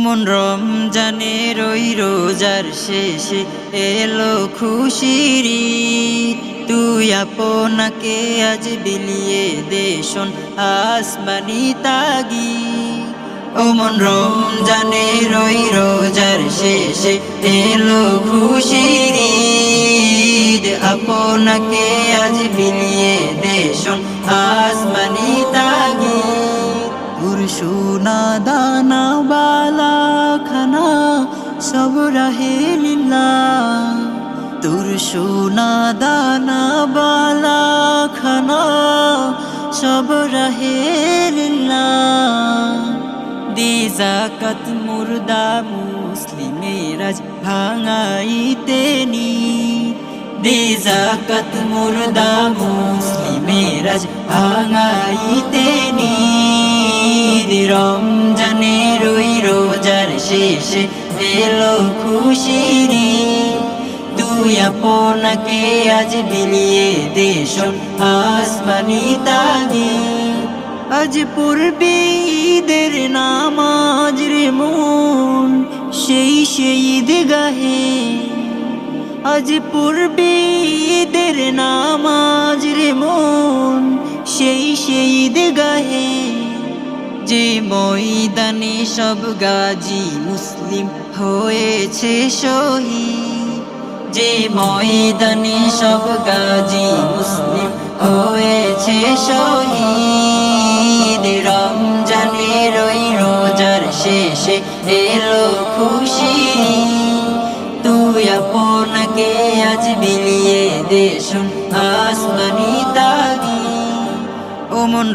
ওমন রমজানের ওই রোজার শেষে এলো খুশির তুই আপনাকে আজ বিলিয়ে দেশন আসমানি তাগি। ওমন রমজানের ওই রোজার শেষে এলো খুশির। আপনাকে আজ বিলিয়ে দেশন আসমানি তাগি। সোনা দানা বালা খানা সব রাহে লীলা। তোর সোনা দানা বালা খানা সব রাহে লীলা। দি জাকাত মুর্দা মুসলিমেরাজ ভাঙাইতে নি। দে জাকাত মুর্দা মুসলিমেরাজ ভাঙাইতে নি। রমজানের ওই রোজার শেষে এলো খুশির। তুই আপনাকে আজ বিলিয়ে দেশন আসমানি তাগি। আজ পূর্বে ঈদের নামাজ রে মন, সেই সেই ঈদ গাহে আজ পূর্বে ঈদের নামাজ রে মন, সেই সেই ঈদ গাহে যে ময়দানে সব গাজী মুসলিম হয়েছে শহীদ। যে ময়দানে সব গাজী মুসলিম হয়েছে শহীদ। রমজানের ওই রোজার শেষে এলো খুশি। তুই আপনাকে আজ বিলিয়ে দেশুন আসমানি তাগি ওমন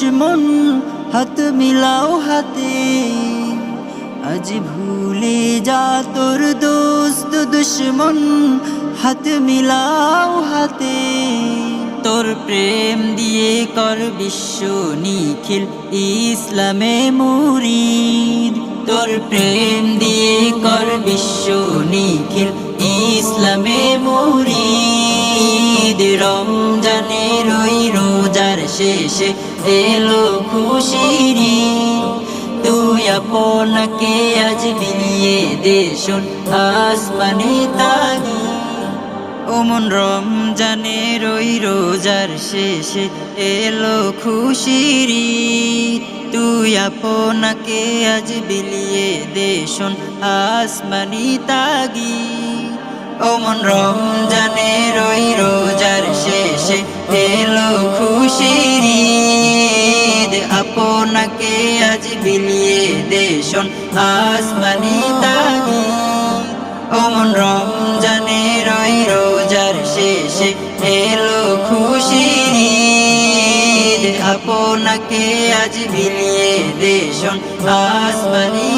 দুশ্মন হাত মিলাও হাতে আজ ভুলে যা তোর দোস্ত দুশ্মন হাত মিলাও হাতে তোর প্রেম দিয়ে কর বিশ্ব নিখিল ইসলামে মুরিদ তোর প্রেম দিয়ে কর বিশ্ব নিখিল ইসলামে মুরিদ রমজানের ওই রোজার শেষে এলো খুশির। তুই আপনাকে আজ বিলিয়ে দেশুন আসমানি তাগি ওমন রমজানের ওই রোজার শেষে এলো খুশির। তুই আপনাকে আজ বিলিয়ে দেশুন আসমানি তাগি ওমন রমজানের ওই রোজার শেষে এলো খুশির। আপনাকে আজ বিলিয়ে দেশন আসমানি তাগি অমন রমজানে রই রোজার শেষে এলো খুশি। আপনাকে আজ বিলিয়ে দেশন আসমানি